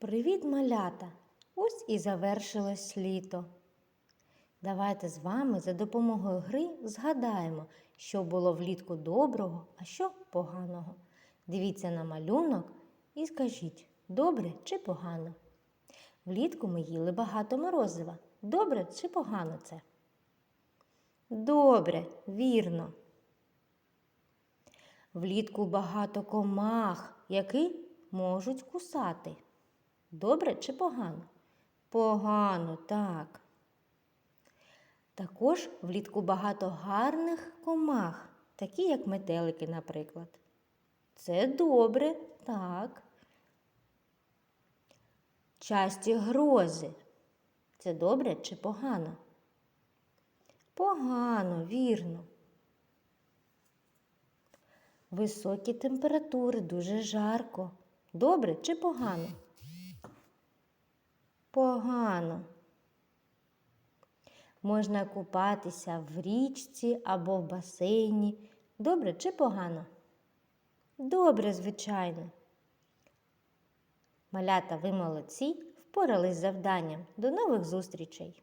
Привіт, малята! Ось і завершилось літо. Давайте з вами за допомогою гри згадаємо, що було влітку доброго, а що поганого. Дивіться на малюнок і скажіть, добре чи погано. Влітку ми їли багато морозива. Добре чи погано це? Добре, вірно. Влітку багато комах, які можуть кусати. Добре чи погано? Погано, так. Також влітку багато гарних комах, такі як метелики, наприклад. Це добре, так. Часті грози. Це добре чи погано? Погано, вірно. Високі температури, дуже жарко. Добре чи погано? Погано. Можна купатися в річці або в басейні. Добре чи погано? Добре, звичайно. Малята, ви молодці, впорались з завданням. До нових зустрічей!